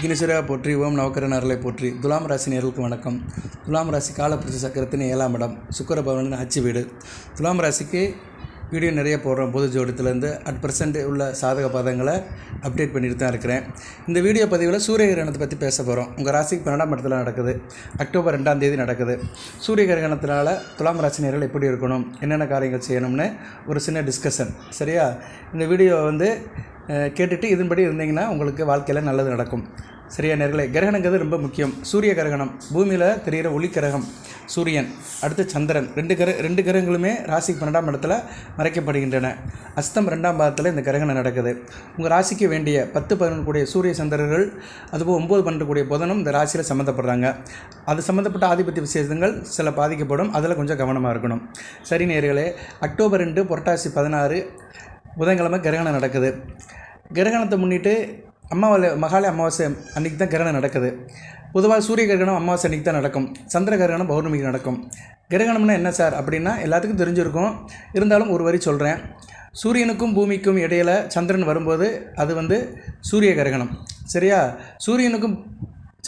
விக்னேஸ்வரா போற்றி ஓம் நவக்கரன் அருளை போற்றி. துலாம் ராசி நேர்களுக்கு வணக்கம். துலாம் ராசி காலப்பிரதி சக்கரத்தின் ஏழாம் இடம் சுக்கர பவனின் ஆட்சி வீடு. துலாம் ராசிக்கு வீடியோ நிறைய போடுறோம். பொது ஜோடத்துலேருந்து அட் ப்ரெசென்ட் உள்ள சாதக பாதங்களை அப்டேட் பண்ணிட்டு தான் இருக்கிறேன். இந்த வீடியோ பதிவில் சூரிய கிரகணத்தை பற்றி பேச போகிறோம் உங்கள் ராசிக்கு பன்னெண்டாம் இடத்துல நடக்குது. அக்டோபர் ரெண்டாம் தேதி நடக்குது. சூரிய கிரகணத்தினால் துலாம் ராசி நேரில் எப்படி இருக்கணும்? என்னென்ன காரியங்கள் செய்யணும்னு ஒரு சின்ன டிஸ்கஷன் சரியா? இந்த வீடியோ வந்து கேட்டுட்டு இதன்படி இருந்தீங்கன்னா உங்களுக்கு வாழ்க்கையில் நல்லது நடக்கும். சரியா நேர்களே கிரகணங்கிறது ரொம்ப முக்கியம். சூரிய கிரகணம் பூமியில் தெரிகிற ஒளி கிரகம் சூரியன் அடுத்து சந்திரன். ரெண்டு கிர ரெண்டு கிரகங்களுமே ராசிக்கு பன்னெண்டாம் இடத்துல மறைக்கப்படுகின்றன. அஸ்தம் ரெண்டாம் பாதத்தில் இந்த கிரகணம் நடக்குது. உங்கள் ராசிக்கு வேண்டிய பத்து பதினொன்று கூடிய சூரிய சந்திரர்கள் அதுபோல் ஒம்பது பன்னெண்டு கூடிய புதனும் இந்த ராசியில் சம்மந்தப்படுறாங்க. அது சம்மந்தப்பட்ட ஆதிபத்திய விசேஷங்கள் சில பாதிக்கப்படும். அதில் கொஞ்சம் கவனமாக இருக்கணும். சரி நேர்களே அக்டோபர் ரெண்டு புரட்டாசி பதினாறு புதன்கிழமை கிரகணம் நடக்குது. கிரகணத்தை முன்னிட்டு அம்மாவாலை மகாலய அமாவாசை அன்றைக்கி தான் கிரகணம் நடக்குது. பொதுவாக சூரிய கிரகணம் அமாவாசை அன்றைக்கி தான் நடக்கும். சந்திர கிரகணம் பௌர்ணமிக்கு நடக்கும். கிரகணம்னா என்ன சார் அப்படின்னா எல்லாத்துக்கும் தெரிஞ்சிருக்கும். இருந்தாலும் ஒரு வரி சொல்கிறேன் சூரியனுக்கும் பூமிக்கும் இடையில் சந்திரன் வரும்போது அது வந்து சூரிய கிரகணம். சரியா? சூரியனுக்கும்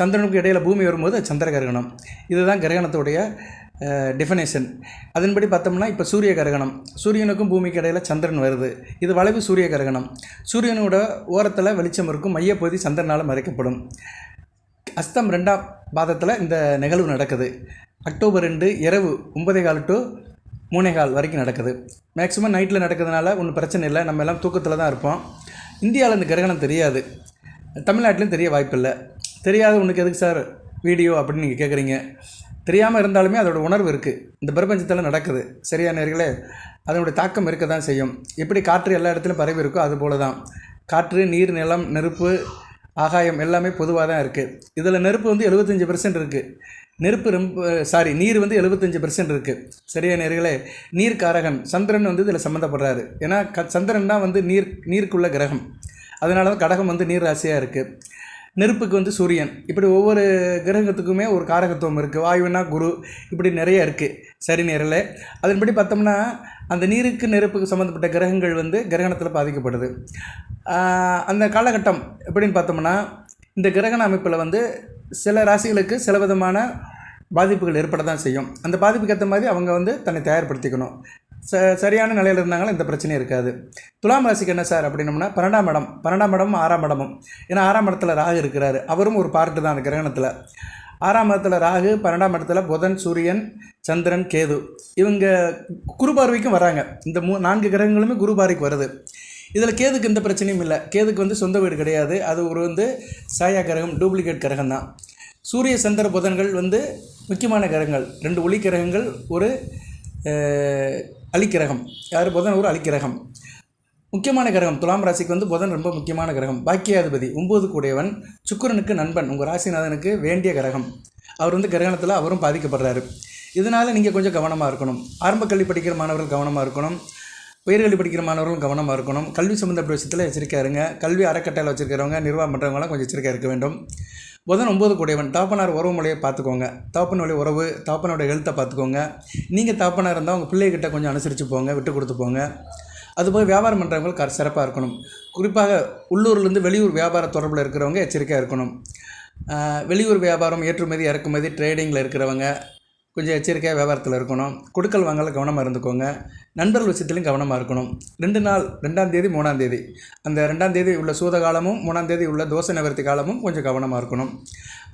சந்திரனுக்கும் இடையில் பூமி வரும்போது சந்திர கிரகணம். இதுதான் கிரகணத்துடைய டெஃபினேஷன் அதன்படி பார்த்தோம்னா இப்போ சூரிய கிரகணம் சூரியனுக்கும் பூமிக்கு இடையில் சந்திரன் வருது. இது வளைவு சூரிய கிரகணம் சூரியனோட ஓரத்தில் வெளிச்சம் இருக்கும். மையப்பகுதி சந்திரனால் மறைக்கப்படும். அஸ்தம் ரெண்டாம் பாதத்தில் இந்த நிகழ்வு நடக்குது. அக்டோபர் ரெண்டு இரவு ஒன்பதே கால் டு மூணே கால் வரைக்கும் நடக்குது. மேக்ஸிமம் நைட்டில் நடக்கிறதுனால ஒன்றும் பிரச்சனை இல்லை. நம்ம எல்லாம் தூக்கத்தில் தான் இருப்போம். இந்தியாவில் இந்த கிரகணம் தெரியாது. தமிழ்நாட்டிலையும் தெரிய வாய்ப்பில்லை. தெரியாத உனக்கு எதுக்கு சார் வீடியோ அப்படின்னு நீங்கள் கேட்குறீங்க தெரியாமல் இருந்தாலுமே அதோட உணர்வு இருக்குது இந்த பிரபஞ்சத்தில் நடக்குது. சரியா நேர்களே? அதனுடைய தாக்கம் இருக்க தான் செய்யும். எப்படி காற்று எல்லா இடத்துலையும் பரவி இருக்கோ அது போல தான் காற்று நீர் நிலம் நெருப்பு ஆகாயம் எல்லாமே பொதுவாக தான் இருக்குது இதில் நெருப்பு வந்து எழுபத்தஞ்சி பெர்சன்ட் இருக்குது நெருப்பு ரொம்ப சாரி நீர் வந்து எழுபத்தஞ்சி பெர்சன்ட் இருக்குது சரியா நேர்களே? நீர் காரகன் சந்திரன் வந்து இதில் சம்மந்தப்படுறாரு ஏன்னா க சந்திரன் தான் வந்து நீர் நீருக்குள்ள கிரகம். அதனால தான் கடகம் வந்து நீர் ராசியாக இருக்குது நெருப்புக்கு வந்து சூரியன். இப்படி ஒவ்வொரு கிரகத்துக்குமே ஒரு காரகத்துவம் இருக்குது வாயுனா குரு. இப்படி நிறைய இருக்குது சரி நேரில். அதன்படி பார்த்தோம்னா அந்த நீருக்கு நெருப்புக்கு சம்மந்தப்பட்ட கிரகங்கள் வந்து கிரகணத்தில் பாதிக்கப்படுது. அந்த காலகட்டம் எப்படின்னு பார்த்தோம்னா இந்த கிரகண அமைப்பில் வந்து சில ராசிகளுக்கு சில விதமான பாதிப்புகள் ஏற்பட தான் செய்யும். அந்த பாதிப்புக்கு ஏற்ற மாதிரி அவங்க வந்து தன்னை தயார்படுத்திக்கணும். ச சரியான நிலையில் இருந்தாங்கன்னா இந்த பிரச்சனையும் இருக்காது. துலாம் ராசிக்கு என்ன சார் அப்படின்னம்னா பன்னெண்டாம் இடம் பன்னெண்டாம் இடமும் ஆறாம் இடமும். ஏன்னா ஆறாம் இடத்துல ராகு இருக்கிறாரு. அவரும் ஒரு பார்ட்டு தான் அந்த கிரகணத்தில். ஆறாம் இடத்துல ராகு பன்னெண்டாம் இடத்துல புதன் சூரியன் சந்திரன் கேது. இவங்க குரு பார்வைக்கும் வராங்க. இந்த மூ நான்கு கிரகங்களுமே குரு பார்வைக்கு வருது. இதில் கேதுக்கு எந்த பிரச்சனையும் இல்லை. கேதுக்கு வந்து சொந்த வீடு கிடையாது. அது ஒரு வந்து சாயா கிரகம் டூப்ளிகேட் கிரகம் தான். சூரிய சந்திர புதன்கள் வந்து முக்கியமான கிரகங்கள். ரெண்டு ஒளி கிரகங்கள் ஒரு அழிக்கிரகம். அலிக்கிரகம் யார் புதன்? ஒரு அலிக்கிரகம் முக்கியமான கிரகம். துலாம் ராசிக்கு வந்து புதன் ரொம்ப முக்கியமான கிரகம். பாக்கியாதிபதி ஒம்பது கூடியவன் சுக்கிரனுக்கு நண்பன். உங்கள் ராசிநாதனுக்கு வேண்டிய கிரகம். அவர் வந்து கிரகணத்தில் அவரும் பாதிக்கப்படுறாரு. இதனால் நீங்கள் கொஞ்சம் கவனமாக இருக்கணும். ஆரம்ப கல்வி படிக்கிற மாணவர்கள் கவனமாக இருக்கணும். உயர்கல்வி படிக்கிற மாணவர்களும் கவனமாக இருக்கணும். கல்வி சம்மந்தப்பட்ட விஷயத்தில் எச்சரிக்கையா இருங்க. கல்வி அறக்கட்டையில் வச்சுருக்கிறவங்க நிர்வாகம் பண்ணுறவங்களாம் கொஞ்சம் எச்சரிக்கையாக இருக்க வேண்டும். புதன் ஒம்பது கூடையவன். தாப்பனார் உறவு முறையை பார்த்துக்கோங்க. தாப்பனுடைய உறவு தாப்பனோட ஹெல்த்தை பார்த்துக்கோங்க. நீங்கள் தாப்பனார் இருந்தால் உங்கள் பிள்ளைகிட்ட கொஞ்சம் அனுசரித்து போங்க விட்டு கொடுத்து போங்க. அதுபோல் வியாபாரம் பண்ணுறவங்க க சிறப்பாக இருக்கணும். குறிப்பாக உள்ளூர்லேருந்து வெளியூர் வியாபார தொடர்பில் இருக்கிறவங்க எச்சரிக்கையாக இருக்கணும். வெளியூர் வியாபாரம் ஏற்றுமதி இறக்குமதி ட்ரேடிங்கில் இருக்கிறவங்க கொஞ்சம் எச்சரிக்கையாக வியாபாரத்தில் இருக்கணும். கொடுக்கல் வாங்கல கவனமாக இருந்துக்கோங்க. நண்பர்கள் விஷயத்துலையும் கவனமாக இருக்கணும். ரெண்டு நாள் ரெண்டாம் தேதி மூணாம் தேதி. அந்த ரெண்டாம் தேதி உள்ள சூத காலமும் மூணாம் தேதி உள்ள தோசை நிவர்த்தி காலமும் கொஞ்சம் கவனமாக இருக்கணும்.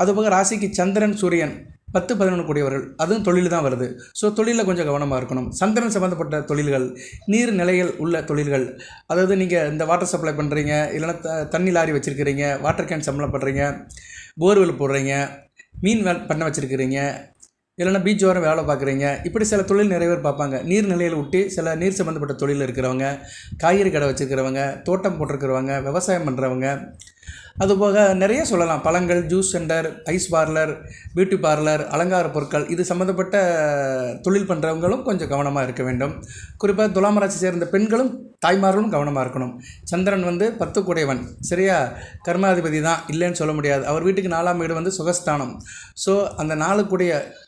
அதுபோக ராசிக்கு சந்திரன் சூரியன் பத்து பதினொன்று கூடியவர்கள். அதுவும் தொழில் தான் வருது. ஸோ தொழிலில் கொஞ்சம் கவனமாக இருக்கணும். சந்திரன் சம்மந்தப்பட்ட தொழில்கள் நீர் நிலைகள் உள்ள தொழில்கள். அதாவது நீங்கள் இந்த வாட்டர் சப்ளை பண்ணுறீங்க இல்லைன்னா த தண்ணி லாரி வச்சுருக்கிறீங்க வாட்டர் கேன் சம்பளம் பண்ணுறீங்க போர்வெல் போடுறீங்க மீன் பண்ண வச்சுருக்கிறீங்க இல்லைன்னா பீச் ஓரம் வேலை பார்க்குறீங்க. இப்படி சில தொழில் நிறைய பேர் பார்ப்பாங்க. நீர் நிலையில் விட்டு சில நீர் சம்மந்தப்பட்ட தொழில் இருக்கிறவங்க காய்கறி கடை வச்சுருக்கிறவங்க தோட்டம் போட்டிருக்கிறவங்க விவசாயம் பண்ணுறவங்க அதுபோக நிறைய சொல்லலாம். பழங்கள் juice centre ice parlour beauty parlour அலங்கார பொருட்கள். இது சம்மந்தப்பட்ட தொழில் பண்ணுறவங்களும் கொஞ்சம் கவனமாக இருக்க வேண்டும். குறிப்பாக துலாம் ராசி சேர்ந்த பெண்களும் தாய்மார்களும் கவனமாக இருக்கணும். சந்திரன் வந்து பத்து கூடையவன் சரியா? கர்மாதிபதி தான். இல்லைன்னு சொல்ல முடியாது. அவர் வீட்டுக்கு நாலாம் வீடு வந்து சுகஸ்தானம். ஸோ அந்த நாளுக்குடைய அஹ்,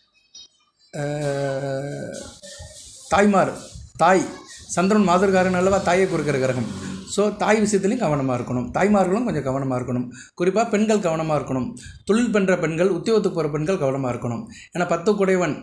தாய்மார் தாய் சந்திரன் மாதர்காரன் அல்லவா தாயை குறுக்கிற கிரகம். ஸோ தாய் விஷயத்துலையும் கவனமாக இருக்கணும். தாய்மார்களும் கொஞ்சம் கவனமாக இருக்கணும். குறிப்பாக பெண்கள் கவனமாக இருக்கணும். தொழில் பண்ணுற பெண்கள் உத்தியோகத்துக்கு போகிற பெண்கள் கவனமாக இருக்கணும். ஏன்னா பத்து குடைவன்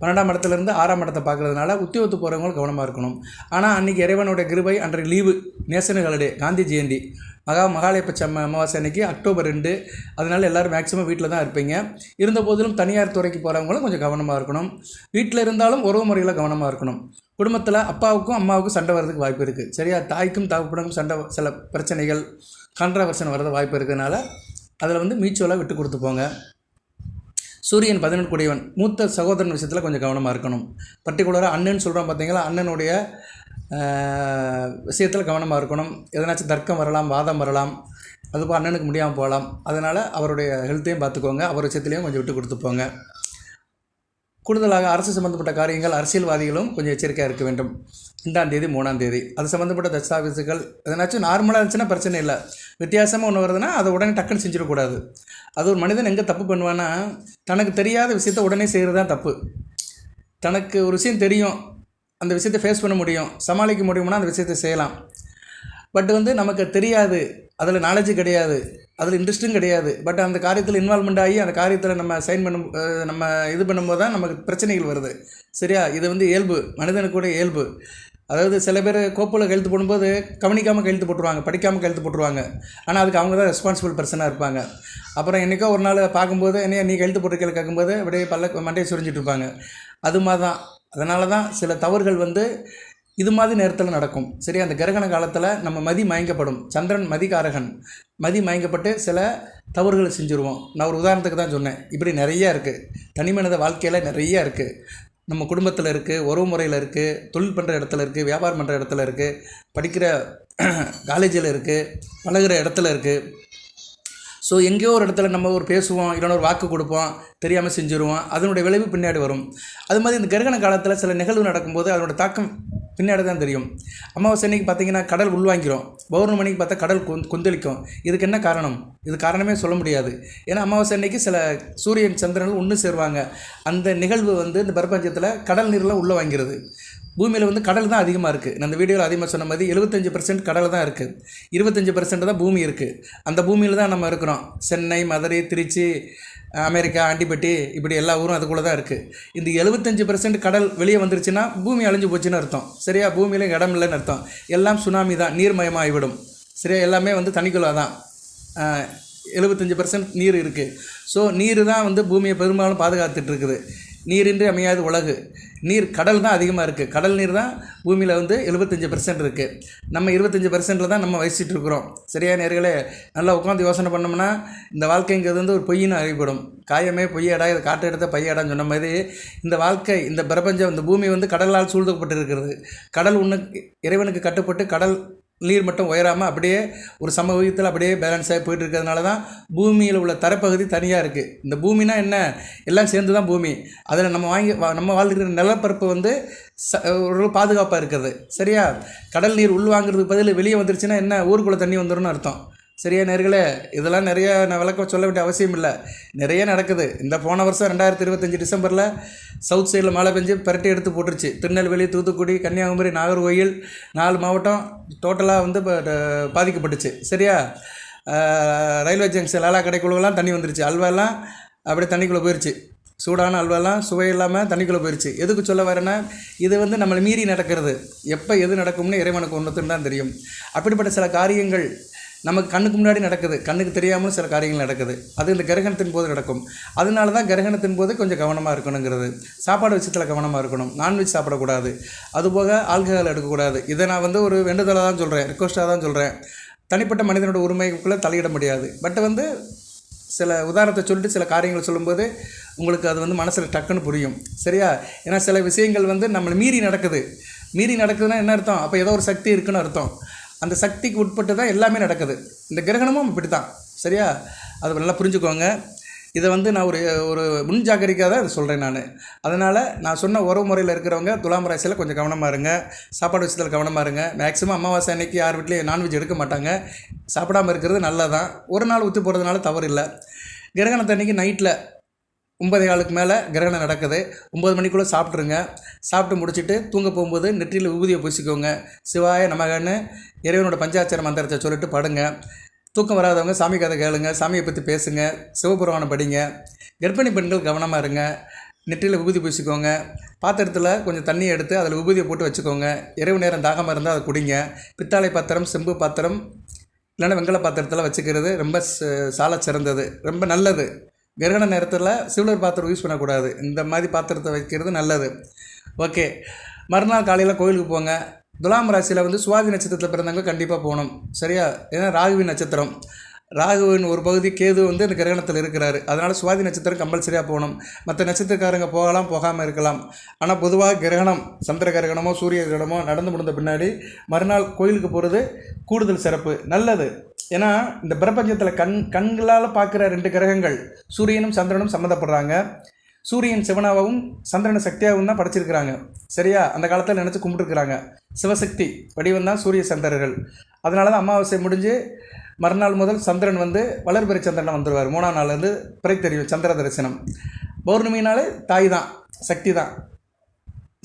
பன்னெண்டாம் இடத்துலேருந்து ஆறாம் இடத்தை பார்க்குறதுனால உத்தியோகத்துக்கு போகிறவங்களும் கவனமாக இருக்கணும். ஆனால் அன்றைக்கி இறைவனுடைய கிருபை அன்றைய leave national holiday Gandhi Jayanti மகா மகாலயப்பட்ச அமாவாசை அன்னைக்கு அக்டோபர் ரெண்டு. அதனால் எல்லோரும் மேக்ஸிமம் வீட்டில் தான் இருப்பீங்க. இருந்த போதிலும் தனியார் துறைக்கு போகிறவங்களும் கொஞ்சம் கவனமாக இருக்கணும். வீட்டில் இருந்தாலும் உறவு முறையில் கவனமாக இருக்கணும். குடும்பத்தில் அப்பாவுக்கும் அம்மாவுக்கும் சண்டை வர்றதுக்கு வாய்ப்பு இருக்குது சரியா? தாய்க்கும் தகப்பனுக்கும் சண்டை சில பிரச்சனைகள் கான்ட்ராவர்ஷன் வர்றது வாய்ப்பு இருக்கிறதுனால அதில் வந்து மியூச்சுவலாக விட்டு கொடுத்து போங்க. சூரியன் பதினெட்டு கூடியவன் மூத்த சகோதரன் விஷயத்தில் கொஞ்சம் கவனமாக இருக்கணும். பர்டிகுலராக அண்ணன் சொல்கிறோம் பார்த்தீங்களா அண்ணனுடைய விஷயத்தில் கவனமாக இருக்கணும். எதனாச்சும் தர்க்கம் வரலாம் வாதம் வரலாம் அதுபோல் அண்ணனுக்கு முடியாமல் போகலாம். அதனால் அவருடைய ஹெல்த்தையும் பார்த்துக்கோங்க. அவர் விஷயத்துலையும் கொஞ்சம் விட்டு கொடுத்து போங்க. கூடுதலாக அரசு சம்மந்தப்பட்ட காரியங்கள் அரசியல்வாதிகளும் கொஞ்சம் எச்சரிக்கையாக இருக்க வேண்டும். ரெண்டாம் தேதி மூணாம் தேதி. அது சம்மந்தப்பட்ட தஸ்தாவேஜுகள் எதனாச்சும் நார்மலாக இருந்துச்சுன்னா பிரச்சனை இல்லை. வித்தியாசமாக ஒன்று வருதுன்னா அதை உடனே டக்குன்னு செஞ்சிடக்கூடாது அது ஒரு மனிதன் எங்கே தப்பு பண்ணுவான்னா தனக்கு தெரியாத விஷயத்த உடனே செய்கிறது தான் தப்பு. தனக்கு ஒரு விஷயம் தெரியும் அந்த விஷயத்தை ஃபேஸ் பண்ண முடியும் சமாளிக்க முடியும்னா அந்த விஷயத்தை செய்யலாம். பட் வந்து நமக்கு தெரியாது அதில் நாலேஜ் கிடையாது அதில் இன்ட்ரெஸ்ட்டும் கிடையாது. பட் அந்த காரியத்தில் இன்வால்மெண்ட் ஆகி அந்த காரியத்தில் நம்ம சைன் பண்ணும் நம்ம இது பண்ணும்போது தான் நமக்கு பிரச்சனைகள் வருது. சரியா? இது வந்து இயல்பு மனிதனுக்கு இயல்பு. அதாவது சில பேர் கோப்பில் கழுத்து போடும்போது கவனிக்காமல் கழுத்து போட்டுருவாங்க படிக்காமல் கழுத்து போட்டுருவாங்க. ஆனால் அதுக்கு அவங்க தான் ரெஸ்பான்சிபிள் பர்சனாக இருப்பாங்க. அப்புறம் என்றைக்கோ ஒரு நாள் பார்க்கும்போது என்னைய நீ கழுத்து போட்டு கேட்கும்போது அப்படியே பல்ல மண்டையை சுரிஞ்சிட்டு இருப்பாங்க. அது மாதிரி தான். அதனால தான் சில தவறுகள் வந்து இது மாதிரி நேரத்தில் நடக்கும். சரி அந்த கிரகண காலத்தில் நம்ம மதி மயங்கப்படும். சந்திரன் மதிகாரகன். மதி மயங்கப்பட்டு சில தவறுகளை செஞ்சுருவோம். நான் ஒரு உதாரணத்துக்கு தான் சொன்னேன். இப்படி நிறையா இருக்குது தனி மனித வாழ்க்கையில் நிறையா இருக்குது நம்ம குடும்பத்தில் இருக்குது உறவு முறையில் இருக்குது தொழில் பண்ணுற இடத்துல இருக்குது வியாபாரம் பண்ணுற இடத்துல இருக்குது படிக்கிற காலேஜில் இருக்குது பழகிற இடத்துல இருக்குது ஸோ எங்கேயோ ஒரு இடத்துல நம்ம ஒரு பேசுவோம் இல்லைன்னா ஒரு வாக்கு கொடுப்போம் தெரியாமல் செஞ்சுருவோம் அதனுடைய விளைவு பின்னாடி வரும். அது மாதிரி இந்த கிரகண காலத்தில் சில நிகழ்வு நடக்கும்போது அதனோட தாக்கம் பின்னாடி தான் தெரியும். அமாவாசை அன்னைக்கு பார்த்தீங்கன்னா கடல் உள்வாங்கிறோம் பௌர்ணமணிக்கு பார்த்தா கடல் கொந்தளிக்கும். இதுக்கு என்ன காரணம்? இது காரணமே சொல்ல முடியாது. ஏன்னா அமாவாசை அன்னைக்கு சில சூரியன் சந்திரன்கள் ஒன்று சேருவாங்க. அந்த நிகழ்வு வந்து இந்த பிரபஞ்சத்தில் கடல் நீரில் உள்ளே வாங்கிறது. பூமியில் வந்து கடல் தான் அதிகமாக இருக்குது நான் அந்த வீடியோவில் அதிகமாக சொன்ன மாதிரி எழுபத்தஞ்சி பர்சன்ட் கடல் தான் இருக்குது இருபத்தஞ்சி பர்சன்ட் தான் பூமி இருக்குது அந்த பூமியில் தான் நம்ம இருக்கிறோம். சென்னை மதுரை திருச்சி அமெரிக்கா ஆண்டிப்பட்டி இப்படி எல்லா ஊரும் அதுக்குள்ளே தான் இருக்குது இந்த எழுபத்தஞ்சி பர்சன்ட் கடல் வெளியே வந்துருச்சுன்னா பூமி அழிஞ்சு போச்சுன்னு அர்த்தம். சரியா? பூமியில் இடம் இல்லைன்னு அர்த்தம். எல்லாம் சுனாமி தான். நீர்மயமாகிவிடும் சரியா? எல்லாமே வந்து தனிக்குள்ளே தான். எழுபத்தஞ்சி பர்சன்ட் நீர் இருக்குது ஸோ நீர் தான் வந்து பூமியை பெரும்பாலும் பாதுகாத்துட்ருக்குது நீரின்றி அமையாது உலகு. நீர் கடல் தான் அதிகமாக இருக்குது கடல் நீர் தான் பூமியில் வந்து எழுபத்தஞ்சி பர்சன்ட் இருக்குது நம்ம இருபத்தஞ்சி பர்சன்ட்டில் தான் நம்ம வசிச்சுட்டு இருக்கிறோம். சரியான நேர்களே? நல்லா உட்காந்து யோசனை பண்ணோம்னா இந்த வாழ்க்கைங்கிறது வந்து ஒரு பொய்னு அறிவிப்படும் காயமே பொய்யடா இது காட்டு எடுத்த பையடான்னு சொன்ன மாதிரி இந்த வாழ்க்கை இந்த பிரபஞ்சம் இந்த பூமி வந்து கடலால் சூழ்ந்தப்பட்டு இருக்கிறது கடல் ஒன்று இறைவனுக்கு கட்டுப்பட்டு கடல் நீர் மட்டும் உயராமல் அப்படியே ஒரு சமூகத்தில் அப்படியே பேலன்ஸ் ஆகி போயிட்டு இருக்கிறதுனால தான் பூமியில் உள்ள தரப்பகுதி தனியாக இருக்குது இந்த பூமினா என்ன? எல்லாம் சேர்ந்து தான் பூமி. அதில் நம்ம வாங்கி நம்ம வாழ்ந்துக்கிற நிலப்பரப்பு வந்து ச ஒரு பாதுகாப்பாக இருக்கிறது. சரியா? கடல் நீர் உள்வாங்கிறதுக்கு பதில் வெளியே வந்துருச்சுன்னா என்ன? ஊருக்குள்ளே தண்ணி வந்துடும் அர்த்தம். சரியா நேர்களே இதெல்லாம் நிறைய நான் விளக்க சொல்ல வேண்டிய அவசியம் இல்லை. நிறைய நடக்குது. இந்த போன வருஷம் ரெண்டாயிரத்தி இருபத்தஞ்சி டிசம்பரில் சவுத் சைடில் மழை பெஞ்சு பரட்டி எடுத்து போட்டுருச்சு. திருநெல்வேலி தூத்துக்குடி கன்னியாகுமரி நாகர்கோயில் நாலு மாவட்டம் டோட்டலாக வந்து பாதிக்கப்பட்டுச்சு. சரியா? ரயில்வே ஜங்ஷன் லாலா கடைக்குழுவெல்லாம் தண்ணி வந்துருச்சு. அல்வாலாம் அப்படியே தண்ணிக்குள்ளே போயிடுச்சு சூடான அல்வாலாம் சுவை இல்லாமல் தண்ணிக்குள்ளே போயிடுச்சு எதுக்கு சொல்ல வரேன்னா இது வந்து நம்மளை மீறி நடக்கிறது. எப்போ எது நடக்கும்னு இறைவனுக்கு ஒன்றுத்துன்னு தான் தெரியும். அப்படிப்பட்ட சில காரியங்கள் நமக்கு கண்ணுக்கு முன்னாடி நடக்குது. கண்ணுக்கு தெரியாமல் சில காரியங்கள் நடக்குது. அது இந்த கிரகணத்தின் போது நடக்கும். அதனால தான் கிரகணத்தின் போது கொஞ்சம் கவனமாக இருக்கணுங்கிறது. சாப்பாடு விஷயத்தில் கவனமாக இருக்கணும். நான்வெஜ் சாப்பிடக்கூடாது. அதுபோக ஆல்கஹால் எடுக்கக்கூடாது. இதை நான் வந்து ஒரு வேண்டுதலாக தான் சொல்கிறேன் ரிக்வஸ்ட்டாக தான் சொல்கிறேன் தனிப்பட்ட மனிதனோட உரிமைக்குள்ளே தலையிட முடியாது. பட் வந்து சில உதாரணத்தை சொல்லிட்டு சில காரியங்கள் சொல்லும்போது உங்களுக்கு அது வந்து மனசில் டக்குன்னு புரியும். சரியா? ஏன்னா சில விஷயங்கள் வந்து நம்மளை மீறி நடக்குது. மீறி நடக்குதுன்னா என்ன அர்த்தம்? அப்போ ஏதோ ஒரு சக்தி இருக்குன்னு அர்த்தம். அந்த சக்திக்கு உட்பட்டு தான் எல்லாமே நடக்குது. இந்த கிரகணமும் இப்படி தான் சரியா? அது நல்லா புரிஞ்சுக்கோங்க. இதை வந்து நான் ஒரு ஒரு முன் ஜாக்கிரதைக்காக தான் இதை சொல்கிறேன் நான். அதனால் நான் சொன்ன உறவு முறையில் இருக்கிறவங்க துலாம் ராசியில் கொஞ்சம் கவனமாக இருங்க. சாப்பாடு விஷயத்தில் கவனமாக இருங்க. மேக்ஸிமம் அமாவாசை அன்னைக்கு யார் வீட்லேயும் நான்வெஜ் எடுக்க மாட்டாங்க. சாப்பிடாமல் இருக்கிறது நல்லதான் ஒரு நாள் ஊற்றி போகிறதுனால தவறு இல்லை கிரகணத்தன்னைக்கு நைட்டில் ஒன்பதே காலுக்கு மேலே கிரகணம் நடக்குது. ஒம்பது மணிக்குள்ளே சாப்பிட்ருங்க சாப்பிட்டு முடிச்சுட்டு தூங்க போகும்போது நெற்றியில் ஊதியை பூசிக்கோங்க. சிவாய நமகன்னு இறைவனோட பஞ்சாட்சர மந்திரத்தை சொல்லிட்டு படுங்க. தூக்கம் வராதவங்க சாமி கதை கேளுங்க. சாமியை பற்றி பேசுங்க. சிவபுராணம் படிங்க. கர்ப்பிணி பெண்கள் கவனமாக இருங்க. நெற்றியில் விபூதி பூசிக்கோங்க. பாத்திரத்தில் கொஞ்சம் தண்ணி எடுத்து அதில் விபூதியை போட்டு வச்சுக்கோங்க. இரவு நேரம் தாகமாக இருந்தால் அதை குடிங்க. பித்தாளை பாத்திரம் செம்பு பாத்திரம் இல்லைன்னா வெங்கல பாத்திரத்தில் வச்சுக்கிறது ரொம்ப சால சிறந்தது. ரொம்ப நல்லது. கிரகண நேரத்தில் சில்வர் பாத்திரம் யூஸ் பண்ணக்கூடாது. இந்த மாதிரி பாத்திரத்தை வைக்கிறது நல்லது. ஓகே மறுநாள் காலையில் கோயிலுக்கு போங்க. துலாம் ராசியில் வந்து சுவாதி நட்சத்திரத்தில் பிறந்தவங்க கண்டிப்பாக போகணும். சரியா? ஏன்னா ராகுவின் நட்சத்திரம். ராகுவின் ஒரு பகுதி கேது வந்து இந்த கிரகணத்தில் இருக்கிறாரு. அதனால் சுவாதி நட்சத்திரம் கம்பல்சரியாக போகணும். மற்ற நட்சத்திரக்காரங்க போகலாம் போகாமல் இருக்கலாம். ஆனால் பொதுவாக கிரகணம் சந்திர கிரகணமோ சூரிய கிரகணமோ நடந்து முடிந்த பின்னாடி மறுநாள் கோயிலுக்கு போகிறது கூடுதல் சிறப்பு. நல்லது. ஏன்னா இந்த பிரபஞ்சத்தில் கண் கண்களால் பார்க்குற ரெண்டு கிரகங்கள் சூரியனும் சந்திரனும் சம்மந்தப்படுறாங்க. சூரியன் சிவனாகவும் சந்திரன சக்தியாகவும் தான் படைச்சிருக்கிறாங்க. சரியா? அந்த காலத்தில் நினச்சி கும்பிட்டுருக்குறாங்க. சிவசக்தி வடிவம் தான் சூரிய சந்திரர்கள். அதனால தான் அமாவாசை முடிஞ்சு மறுநாள் முதல் சந்திரன் வந்து வளர்பிறை சந்திரன் வந்துடுவார் மூணாம் நாள் வந்து பிறை தெரியும் சந்திர தரிசனம். பௌர்ணமினாலே தாய் தான் சக்தி தான்.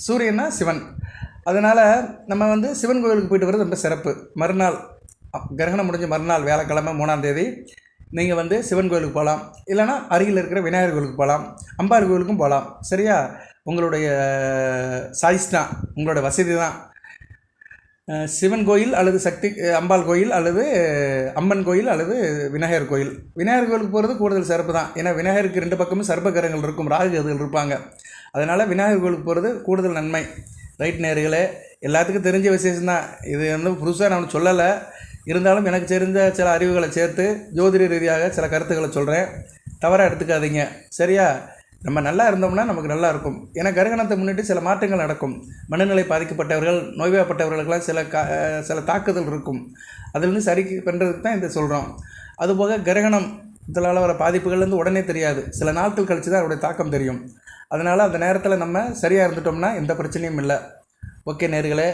சூரியன்னா சிவன். அதனால் நம்ம வந்து சிவன் கோவிலுக்கு போயிட்டு வர்றது ரொம்ப சிறப்பு. மறுநாள் கிரகணம் முடிஞ்ச மறுநாள் வியாழக்கிழமை மூணாம் தேதி நீங்கள் வந்து சிவன் கோயிலுக்கு போகலாம் இல்லைனா அருகில் இருக்கிற விநாயகர் கோயிலுக்கு போகலாம் அம்பாள் கோயிலுக்கும் போகலாம் சரியா? உங்களுடைய சாய்ஸ் தான் உங்களோட வசதி தான். சிவன் கோயில் அல்லது சக்தி அம்பாள் கோயில் அல்லது அம்மன் கோயில் அல்லது விநாயகர் கோயில். விநாயகர் கோயிலுக்கு போகிறது கூடுதல் சிறப்பு தான். ஏன்னா விநாயகருக்கு ரெண்டு பக்கமும் சர்ப்பகரங்கள் இருக்கும் ராகுகதிகள் இருப்பாங்க. அதனால் விநாயகர் கோயிலுக்கு போகிறது கூடுதல் நன்மை. ரைட் நேர்களே எல்லாத்துக்கும் தெரிஞ்ச விசேஷம் தான் இது வந்து புதுசாக நான் சொல்லலை. இருந்தாலும் எனக்கு தெரிஞ்ச சில அறிவுகளை சேர்த்து ஜோதிட ரீதியாக சில கருத்துக்களை சொல்கிறேன் தவறாக எடுத்துக்காதீங்க. சரியா? நம்ம நல்லா இருந்தோம்னா நமக்கு நல்லா இருக்கும். ஏன்னா கருகணத்தை முன்னிட்டு சில மாற்றங்கள் நடக்கும். மனநிலை பாதிக்கப்பட்டவர்கள் நோய்வாய்ப்பட்டவர்களுக்கெல்லாம் சில கா சில தாக்குதல் இருக்கும். அதுலேருந்து சரி பண்ணுறதுக்கு தான் இதை சொல்கிறோம் அதுபோக கிரகணம் இதனால் வர பாதிப்புகள்லேருந்து உடனே தெரியாது. சில நாட்கள் கழித்து தான் அதோடைய தாக்கம் தெரியும். அதனால் அந்த நேரத்தில் நம்ம சரியாக இருந்துட்டோம்னா எந்த பிரச்சனையும் இல்லை. ஓகே நேர்களே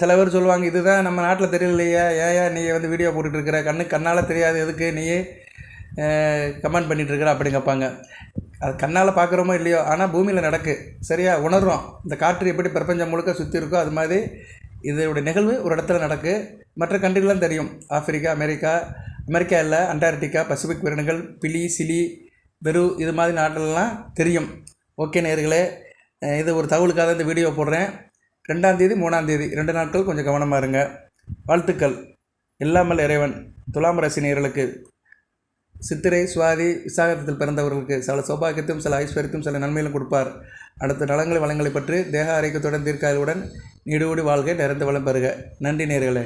சில பேர் சொல்லுவாங்க இதுதான் நம்ம நாட்டில் தெரியலையா ஏயா நீ வந்து வீடியோ போட்டுட்ருக்கிற கண்ணு கண்ணால் தெரியாது எதுக்கு நீ கமெண்ட் பண்ணிகிட்ருக்குற அப்படின்னு கேட்பாங்க. அது கண்ணால் பார்க்குறோமோ இல்லையோ ஆனால் பூமியில் நடக்கு. சரியா? உணர்றோம். இந்த காற்று எப்படி பிரபஞ்சம் முழுக்க சுற்றி இருக்கோ அது மாதிரி இதோடைய நிகழ்வு ஒரு இடத்துல நடக்கு. மற்ற கண்ட்ரிலாம் தெரியும். ஆப்பிரிக்கா அமெரிக்கா அமெரிக்கா இல்லை அண்டார்டிகா பசிபிக் விரணங்கள் பிலி சிலி பெரு இது மாதிரி நாட்டிலலாம் தெரியும். ஓகே நேர்களே இது ஒரு தகவலுக்காக இந்த வீடியோ போடுறேன். ரெண்டாந்தேதி மூணாந்தேதி ரெண்டு நாட்கள் கொஞ்சம் கவனமாக இருங்க. வாழ்த்துக்கள். இல்லாமல் இறைவன் துலாம் ரசினியர்களுக்கு சித்திரை சுவாதி விசாகத்தில் பிறந்தவர்களுக்கு சில சௌபாகியத்தையும் சில ஐஸ்வர்யத்தையும் சில நன்மையிலும் கொடுப்பார். அடுத்த நலங்களை வளங்களை பற்றி தேக ஆரோக்கியத்துடன் தீர்க்காயுடன் நீடோடி வாழ்க நிறைந்த வளம் பெறுக. நன்றி நேர்களே